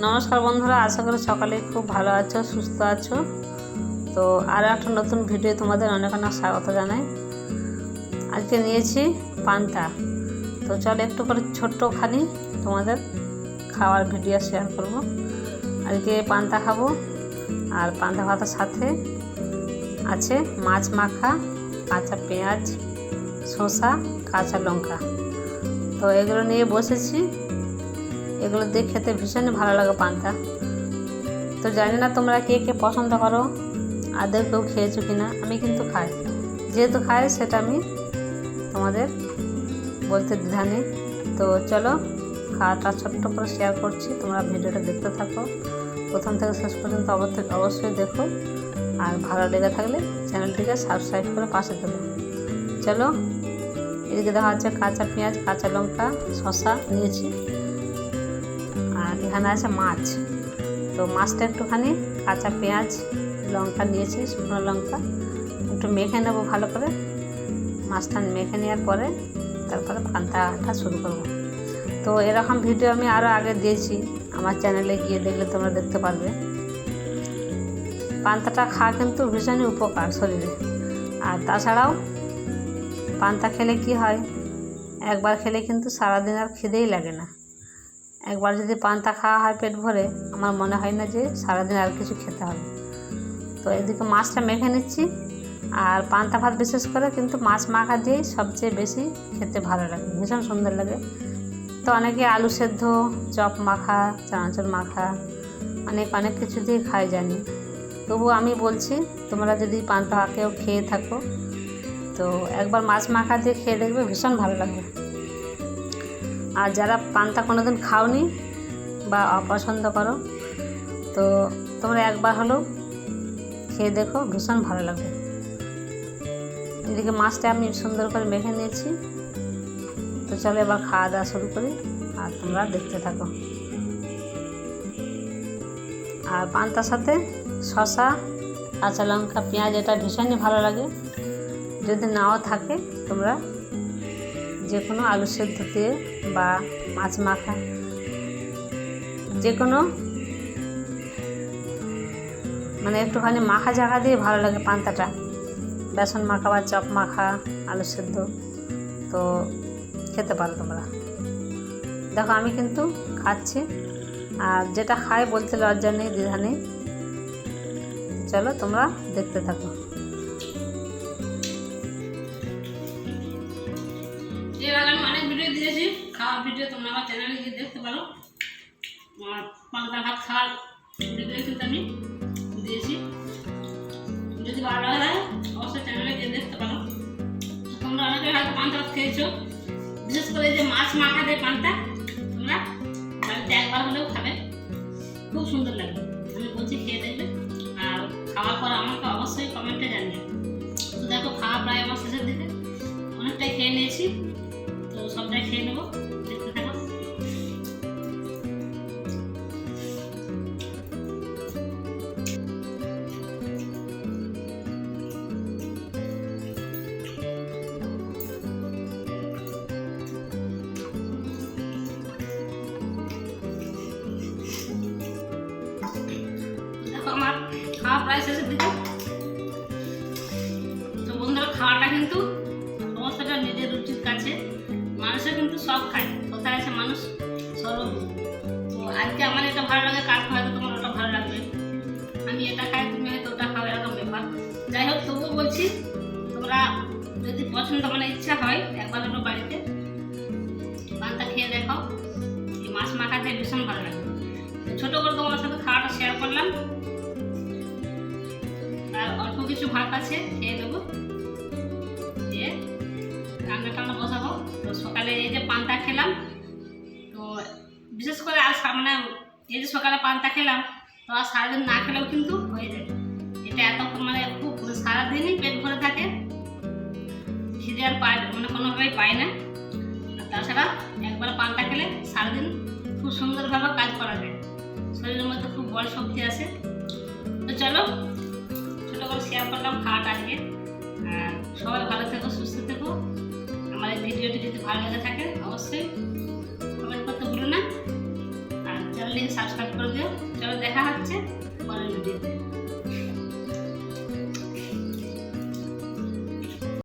নমস্কার বন্ধুরা, আশা করি সকালে খুব ভালো আছো, সুস্থ আছো। তো আরও একটা নতুন ভিডিও তোমাদের অনেক অনেক স্বাগত জানাই। আজকে নিয়েছি পান্তা। তো চলো একটু করে ছোট্টখানি তোমাদের খাওয়ার ভিডিও শেয়ার করব। আজকে পান্তা খাব, আর পান্তা ভাতের সাথে আছে মাছ মাখা, কাঁচা পেঁয়াজ, শসা, কাঁচা লঙ্কা। তো এগুলো নিয়ে বসেছি। এগুলো দিয়ে খেতে ভীষণ ভালো লাগে পান্তা। তো জানি না তোমরা কে কে পছন্দ করো, আদৌ কেউ খেয়েছো কি না আমি কিন্তু খাই। যেহেতু খাই সেটা আমি তোমাদের বলতে দ্বিধা নেই। তো চলো, খাওয়াটা ছোট্ট করে শেয়ার করছি, তোমরা ভিডিওটা দেখতে থাকো। প্রথম থেকে শেষ পর্যন্ত অবশ্যই অবশ্যই দেখো। আর ভালো লেগে থাকলে চ্যানেলটিকে সাবস্ক্রাইব করে পাশে দেবো চলো, এদিকে দেখা যাচ্ছে কাঁচা পেঁয়াজ, কাঁচা লঙ্কা, শসা, নিয়েছি। এখানে আছে মাছ। তো মাছটা একটুখানি কাঁচা পেঁয়াজ, লঙ্কা নিয়েছি শুকনো লঙ্কা। একটু মেখে নেব ভালো করে। মাছটা মেখে নেওয়ার পরে তারপরে পান্তাটা শুরু করব। তো এরকম ভিডিও আমি আরও আগে দিয়েছি। আমার চ্যানেলে গিয়ে দেখলে তোমরা দেখতে পারবে। পান্তাটা খাওয়া কিন্তু ভীষণই উপকার শরীরে। আর তাছাড়াও পান্তা খেলে কি হয়? একবার খেলে কিন্তু সারাদিন আর খিদেই লাগে না। একবার যদি পান্তা খাওয়া হয় পেট ভরে, আমার মনে হয় না যে সারাদিন আর কিছু খেতে হবে। তো এদিকে মাছটা মেখে নিচ্ছি, আর পান্তা ভাত বিশেষ করে কিন্তু মাছ মাখা দিয়েই সবচেয়ে বেশি খেতে ভালো লাগে। ভীষণ সুন্দর লাগে। তো অনেকে আলু সেদ্ধ, চপ মাখা, চানাচুর মাখা, অনেক অনেক কিছু দিয়ে খাই জানি। তবু আমি বলছি, তোমরা যদি পান্তা কেউ খেয়ে থাকো, তো একবার মাছ মাখা দিয়ে খেয়ে দেখবে ভীষণ ভালো লাগবে আর যারা পান্তা কোনোদিন খাওনি বা অপছন্দ করো, তো তোমরা একবার হলেও খেয়ে দেখো, ভীষণ ভালো লাগবে। এদিকে মাছটা আমি সুন্দর করে মেখে নিয়েছি। তো চলো এবার খাওয়া দাওয়া শুরু করি, আর তোমরা দেখতে থাকো। আর পান্তার সাথে শশা কাঁচা লঙ্কা, পেঁয়াজ, এটা ভীষণই ভালো লাগে। যদি নাও থাকে, তোমরা যে কোনো আলু সেদ্ধ দিয়ে বা মাছ মাখা, যে কোনো মানে একটুখানি মাখা জাখা দিয়ে ভালো লাগে পান্তাটা। বেসন মাখা বা চপ মাখা, আলু সেদ্ধ, তো খেতে পারো তোমরা। দেখো আমি কিন্তু খাচ্ছি, আর যেটা খাই বলতে লজ্জা নেই, দ্বিধা নেই। চলো তোমরা দেখতে থাকো। খাওয়ার ভিডিও তোমরা আমার চ্যানেলে গিয়ে দেখতে পারো। পান্তা ভাত খাওয়ার ভিডিও কিন্তু আমি দিয়েছি। যদি ভালো লাগে অবশ্যই চ্যানেলে গিয়ে দেখতে পারো। তোমরা অনেকে হয়তো পান্তা ভাত খেয়েছো। বিশেষ করে যে মাছ মাখা দিয়ে পান্তা, তোমরা বাড়িতে একবার হলেও খাবে। খুব সুন্দর লাগবে আমি বলছি খেয়ে দেখবে। আর খাওয়ার পর আমাকে অবশ্যই কমেন্টে জানিয়ে তো দেখো, খাওয়া প্রায় আমার শেষের দিকে। অনেকটাই খেয়ে নিয়েছি। সবটাই খেয়ে নেব আমার খাওয়া তো খাওয়াটা কিন্তু সমস্যাটা নিজের রুচির কাছে। মানুষের কিন্তু সব খায়। কোথায় আছে মানুষ? সর্বভূ তো আজকে আমার এটা ভালো লাগে কার হয়তো তোমার ওটা ভালো লাগবে। আমি এটা খাই, তুমি হয়তো ওটা খাও, এরকম ব্যাপার। যাই হোক, তবুও বলছি, তোমরা যদি পছন্দ মানে ইচ্ছা হয়, একবার হলো বাড়িতে পান্তা খেয়ে দেখো এই মাছ মাখাতে ভীষণ ভালো লাগে। ছোটো করে তোমার সাথে খাওয়াটা শেয়ার করলাম। আর অল্প কিছু ভাত আছে, খেয়ে দেবো রান্না টান্না বসাবো। তো সকালে এই যে পান্তা খেলাম, তো বিশেষ করে আর মানে এই যে সকালে পান্তা খেলাম, তো আর সারাদিন না খেলেও কিন্তু হয়ে যায়। এটা এত মানে খুব সারাদিনই পেট ভরে থাকে। খিদে আর পায় মানে কোনোভাবেই পায় না। আর তাছাড়া একবার পান্তা খেলে সারাদিন খুব সুন্দরভাবে কাজ করা যায়। শরীরের মধ্যে খুব বড় শক্তি আসে। তো চলো, ছোটো করে শেয়ার করলাম, খাওয়াটা ভালো লেগে থাকে, অবশ্যই কমেন্ট করতে ভুলো না। আর চ্যানেলটিকে সাবস্ক্রাইব করে দিও। চলো দেখা হচ্ছে পরের ভিডিওতে